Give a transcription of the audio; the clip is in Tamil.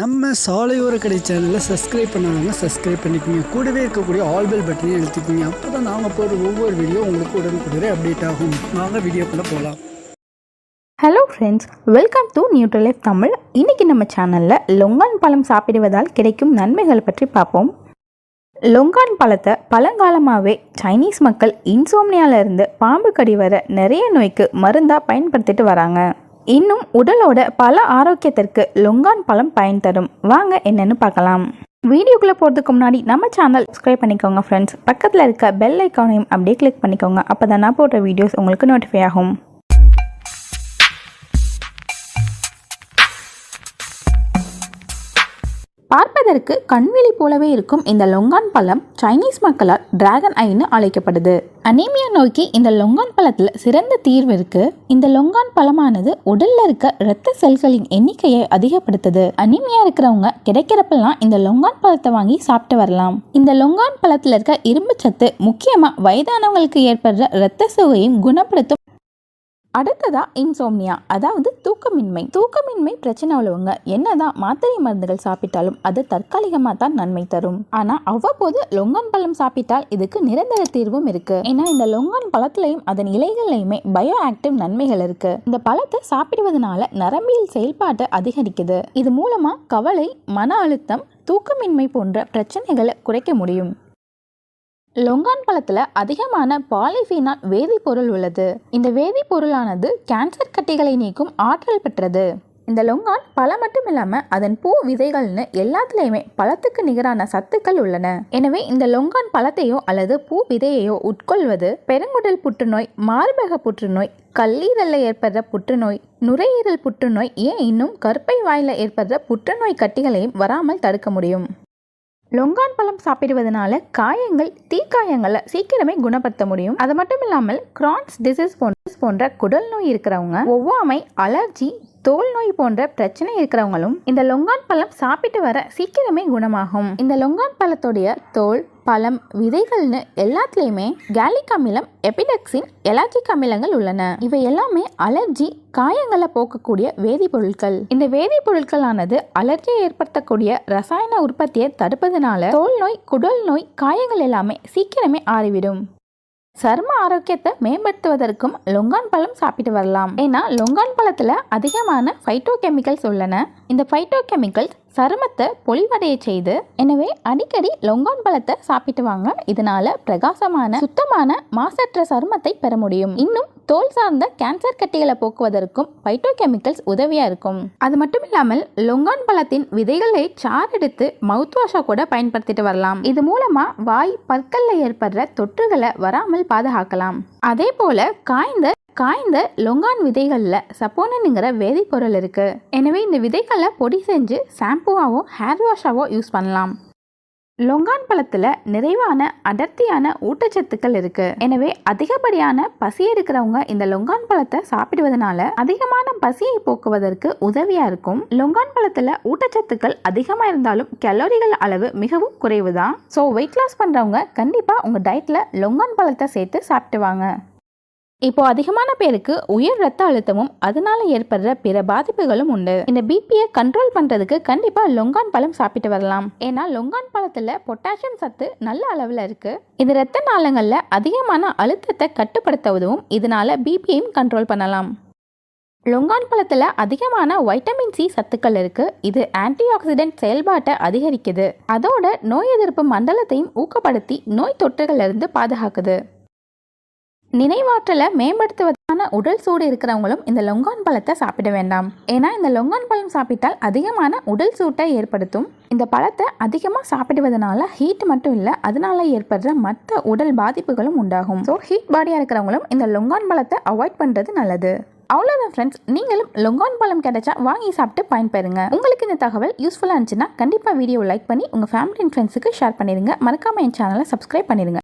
நம்ம சாலையோர கடை சேனலை சப்ஸ்கிரைப் பண்ணாதவங்க சப்ஸ்கிரைப் பண்ணிக்கோங்க. கூடவே இருக்கக்கூடிய ஆல் பெல் பட்டனையும் எழுத்துக்கோங்க அப்போ தான் நாங்கள் போடுற ஒவ்வொரு வீடியோ உங்களுக்கு உடனுக்குடனே அப்டேட் ஆகும். நாங்கள் வீடியோக்குள்ளே போகலாம் hello friends welcome to neutral life Tamil. இன்றைக்கி நம்ம சேனலில் லொங்கான் பழம் சாப்பிடுவதால் கிடைக்கும் நன்மைகள் பற்றி பார்ப்போம். லொங்கான் பழத்தை பழங்காலமாகவே சைனீஸ் மக்கள் இன்சோம்னியாவிலிருந்து பாம்பு கடி வர நிறைய நோய்க்கு மருந்தாக பயன்படுத்திட்டு வராங்க. இன்னும் உடலோட பல ஆரோக்கியத்திற்கு லொங்கான் பழம் பயன் தரும். வாங்க என்னன்னு பார்க்கலாம். வீடியோக்குள்ளே போகிறதுக்கு முன்னாடி நம்ம சேனல் சப்ஸ்கிரைப் பண்ணிக்கோங்க ஃப்ரெண்ட்ஸ் பக்கத்தில் இருக்க பெல் ஐக்கானையும் அப்படியே கிளிக் பண்ணிக்கோங்க. அப்போ தான் நான் போடுற வீடியோஸ் உங்களுக்கு நோட்டிஃபை ஆகும். பார்ப்பதற்கு கண்விழி போலவே இருக்கும் இந்த லொங்கான் பழம் சைனீஸ் மக்களால் டிராகன் ஐன்னு அழைக்கப்படுது. அனீமியா நோய்க்கு இந்த லொங்கான் பழத்தில் சிறந்த தீர்வு இருக்கு. இந்த லொங்கான் பழமானது உடல்ல இருக்க இரத்த செல்களின் எண்ணிக்கையை அதிகப்படுத்துது. அனீமியா இருக்கிறவங்க கிடைக்கிறப்பெல்லாம் இந்த லொங்கான் பழத்தை வாங்கி சாப்பிட்டு வரலாம். இந்த லொங்கான் பழத்தில் இருக்க இரும்பு சத்து முக்கியமா வயதானவங்களுக்கு ஏற்படுற இரத்த சோகையும் குணப்படுத்தும் அடுத்ததா இன்சோம்னியா அதாவது தூக்கமின்மை. தூக்கமின்மை பிரச்சனை உள்ளவங்க என்னதான் மாத்திரை மருந்துகள் சாப்பிட்டாலும் அது தற்காலிகமாக தான் நன்மை தரும். ஆனா அவ்வப்போது லொங்கன் பழம் சாப்பிட்டால் இதுக்கு நிரந்தர தீர்வும் இருக்கு. ஏன்னா இந்த லொங்கன் பழத்திலையும் அதன் இலைகள்லையுமே பயோ ஆக்டிவ் நன்மைகள் இருக்கு. இந்த பழத்தை சாப்பிடுவதனால நரம்பியல் செயல்பாட்டை அதிகரிக்குது. இது மூலமா கவலை மன அழுத்தம் தூக்கமின்மை போன்ற பிரச்சனைகளை குறைக்க முடியும். லொங்கான் பழத்தில் அதிகமான பாலிஃபீனால் வேதிப்பொருள் உள்ளது. இந்த வேதிப்பொருளானது கேன்சர் கட்டிகளை நீக்கும் ஆற்றல் பெற்றது. இந்த லொங்கான் பழம் மட்டும் இல்லாமல் அதன் பூ விதைகள்னு எல்லாத்துலேயுமே பழத்துக்கு நிகரான சத்துக்கள் உள்ளன. எனவே இந்த லொங்கான் பழத்தையோ அல்லது பூ விதையையோ உட்கொள்வது பெருங்குடல் புற்றுநோய் மார்பக புற்றுநோய் கல்லீரலில் ஏற்படுற புற்றுநோய் நுரையீரல் புற்றுநோய் ஏன் இன்னும் கருப்பை வாயில் ஏற்படுற புற்றுநோய் கட்டிகளையும் வராமல் தடுக்க முடியும். லொங்கான் பழம் சாப்பிடுவதனால காயங்கள் தீக்காயங்களை சீக்கிரமே குணப்படுத்த முடியும். அது மட்டும் இல்லாமல் கிரான்ஸ் டிசீஸ் போன்ற போன்ற குடல் நோய் இருக்கிறவங்க ஒவ்வாமை அலர்ஜி தோல் நோய் போன்ற பிரச்சனை இருக்கிறவங்களும் இந்த லொங்கான் பழம் சாப்பிட்டு வர சீக்கிரமே குணமாகும். இந்த லொங்கான் பழத்துடைய தோல் பழம் விதைகள்னு எல்லாத்துலேயுமே கேலிக் அமிலம் எபிடெக்சின் எலாஜிக் அமிலங்கள் உள்ளன. இவை எல்லாமே அலர்ஜி காயங்களை போக்கக்கூடிய வேதிப்பொருட்கள். இந்த வேதிப்பொருட்களானது அலர்ஜியை ஏற்படுத்தக்கூடிய ரசாயன உற்பத்தியை தடுப்பதனால தோல் நோய் குடல் நோய் காயங்கள் எல்லாமே சீக்கிரமே ஆறிவிடும். சரும ஆரோக்கியத்தை மேம்படுத்துவதற்கும் லொங்கான் பழம் சாப்பிட்டு வரலாம். ஏன்னா லொங்கான் பழத்தில் அதிகமான ஃபைட்டோ கெமிக்கல்ஸ் உள்ளன. இந்த ஃபைட்டோ கெமிக்கல்ஸ் சருமத்தை பொலிவடைய செய்து எனவே அடிக்கடி லொங்கான் பழத்தை சாப்பிட்டு வாங்க இதனால பிரகாசமான சுத்தமான மாசற்ற சருமத்தை பெற முடியும். இன்னும் தோல் சார்ந்த கேன்சர் கட்டிகளை போக்குவதற்கும் பைட்டோகெமிக்கல்ஸ் உதவியாக இருக்கும். அது மட்டும் இல்லாமல் லொங்கான் பழத்தின் விதைகளை சார் எடுத்து மவுத் வாஷாக கூட பயன்படுத்திட்டு வரலாம். இது மூலமா வாய் பற்களில் ஏற்படுற தொற்றுகளை வராமல் பாதுகாக்கலாம். அதே போல காய்ந்த காய்ந்த லொங்கான் விதைகளில் சப்போனனுங்கிற வேதிப்பொருள் இருக்கு. எனவே இந்த விதைகளை பொடி செஞ்சு ஷாம்புவாகவோ ஹேர் வாஷாவோ யூஸ் பண்ணலாம். லொங்கான் பழத்தில் நிறைவான அடர்த்தியான ஊட்டச்சத்துக்கள் இருக்கு. எனவே அதிகப்படியான பசி எடுக்கிறவங்க இந்த லொங்கான் பழத்தை சாப்பிடுவதனால அதிகமான பசியை போக்குவதற்கு உதவியா இருக்கும். லொங்கான் பழத்தில் ஊட்டச்சத்துக்கள் அதிகமாக இருந்தாலும் கலோரிகள் அளவு மிகவும் குறைவு தான் ஸோ வெயிட் லாஸ் பண்ணுறவங்க கண்டிப்பாக உங்கள் டயட்டில் லொங்கான் பழத்தை சேர்த்து சாப்பிட்டுவாங்க இப்போ அதிகமான பேருக்கு உயர் ரத்த அழுத்தமும் அதனால ஏற்படுற பிற பாதிப்புகளும் உண்டு. இந்த பிபியை கண்ட்ரோல் பண்றதுக்கு கண்டிப்பா லொங்கான் பழம் சாப்பிட்டு வரலாம். ஏன்னா லொங்கான் பழத்துல பொட்டாசியம் சத்து நல்ல அளவுல இருக்கு. இது ரத்த நாளங்கள்ல அதிகமான அழுத்தத்தை கட்டுப்படுத்த உதவும். இதனால பிபியையும் கண்ட்ரோல் பண்ணலாம். லொங்கான் பழத்தில் அதிகமான வைட்டமின் சி சத்துக்கள் இருக்கு. இது ஆன்டி ஆக்சிடென்ட் செயல்பாட்டை அதிகரிக்குது. அதோட நோய் எதிர்ப்பு மண்டலத்தையும் ஊக்கப்படுத்தி நோய் தொற்றுகளிலிருந்து பாதுகாக்குது. நினைவாற்றலை மேம்படுத்துவதற்கான உடல் சூடு இருக்கிறவங்களும் இந்த லொங்கான் பழத்தை சாப்பிட வேண்டாம். ஏன்னா இந்த லொங்கான் பழம் சாப்பிட்டால் அதிகமான உடல் சூட்டை ஏற்படுத்தும். இந்த பழத்தை அதிகமாக சாப்பிடுவதனால ஹீட் மட்டும் இல்லை அதனால ஏற்படுற மற்ற உடல் பாதிப்புகளும் உண்டாகும். ஸோ ஹீட் பாடியாக இருக்கிறவங்களும் இந்த லொங்கான் பழத்தை அவாய்ட் பண்ணுறது நல்லது. அவ்வளோதான் ஃப்ரெண்ட்ஸ் நீங்களும் லொங்கான் பழம் கிடைச்சா வாங்கி சாப்பிட்டு பயன்பெறுங்க. உங்களுக்கு இந்த தகவல் யூஸ்ஃபுல்லாக இருந்துச்சுன்னா கண்டிப்பாக வீடியோ லைக் பண்ணி உங்கள் ஃபேமிலி அண்ட் ஃப்ரெண்ட்ஸுக்கு ஷேர் பண்ணிடுங்க. மறக்காமல் என் சேனலை சப்ஸ்கிரைப் பண்ணிடுங்க.